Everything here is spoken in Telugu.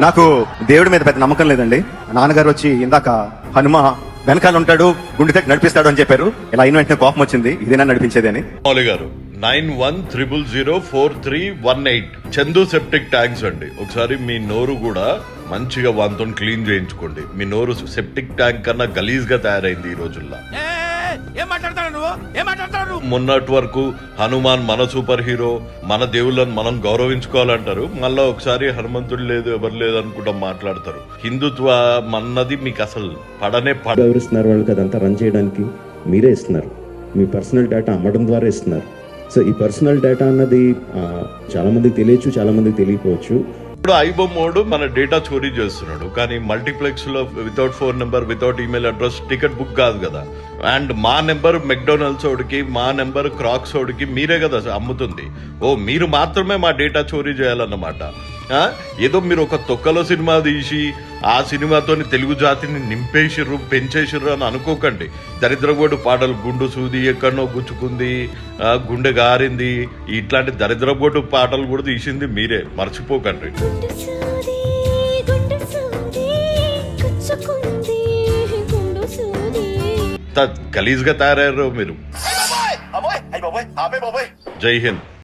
నాకు దేవుడి మీద పెద్ద నమ్మకం లేదండి. నాన్నగారు వచ్చి ఇందాక హనుమ వెనకాల ఉంటాడు గుండె దగ్గర నడిపిస్తాడు అని చెప్పారు. ఇలా అయిన వెంటనే కోపం వచ్చింది. ఇదేనా నడిపించేది అని. గారు nine one triple zero four three one eight. Chandu septic tanks అండి. ఒకసారి మీ నోరు కూడా మంచిగా వాంతో క్లీన్ చేయించుకోండి. మీ నోరు సెప్టిక్ ట్యాంక్ కన్నా గలీజ్గా తయారైంది ఈ రోజుల్లో. ఏ, ఏ, ఏం మాట్లాడతాడు నువ్వు? ఏం మాట్లాడతాడు నువ్వు? మొన్నటి వరకు హనుమాన్ మన సూపర్ హీరో మన దేవుళ్ళని మనం గౌరవించుకోవాలంటారు. మళ్ళా ఒకసారి హనుమంతుడు లేదు ఎవరు లేదు అనుకుంటా మాట్లాడతారు. హిందుత్వ మన్నది మీకు అసలు పడనే పడ ఎవరిస్తున్నారు వాళ్ళకి అదంతా రన్ చేయడానికి మీరే ఇస్తున్నారు. మీ పర్సనల్ డేటా అమ్మడం ద్వారా ఇస్తున్నారు. సో ఈ పర్సనల్ డేటా అన్నది ఆ, చాలా మందికి తెలియచ్చు చాలా మందికి తెలియకపోవచ్చు. ఇప్పుడు ఐబో మోడ్ మన డేటా చోరీ చేస్తున్నాడు. కానీ మల్టీప్లెక్స్లో without phone number without email address ticket book కాదు కదా. అండ్ మా నెంబర్ మెక్డొనాల్డ్స్ ఓడికి మా నెంబర్ క్రాక్స్ ఓడికి మీరే కదా అమ్ముతుంది. ఓ మీరు మాత్రమే మా డేటా చోరీ చేయాలన్నమాట. ఏదో మీరు ఒక తొక్కలో సినిమా తీసి ఆ సినిమాతోని తెలుగు జాతిని నింపేసిర్రు పెంచేసిర్రు అని అనుకోకండి. దరిద్రగోడు పాటలు గుండు సూది ఎక్కడనో గుచ్చుకుంది ఆ, గుండె గారింది ఇట్లాంటి దరిద్రగోడు పాటలు కూడా తీసింది మీరే. మర్చిపోకండి. గుండె సూది గుండె సూది గుచ్చుకుంది గుండు సూది. గలీజ్గా తయారయ్యారు మీరు. జై హింద్.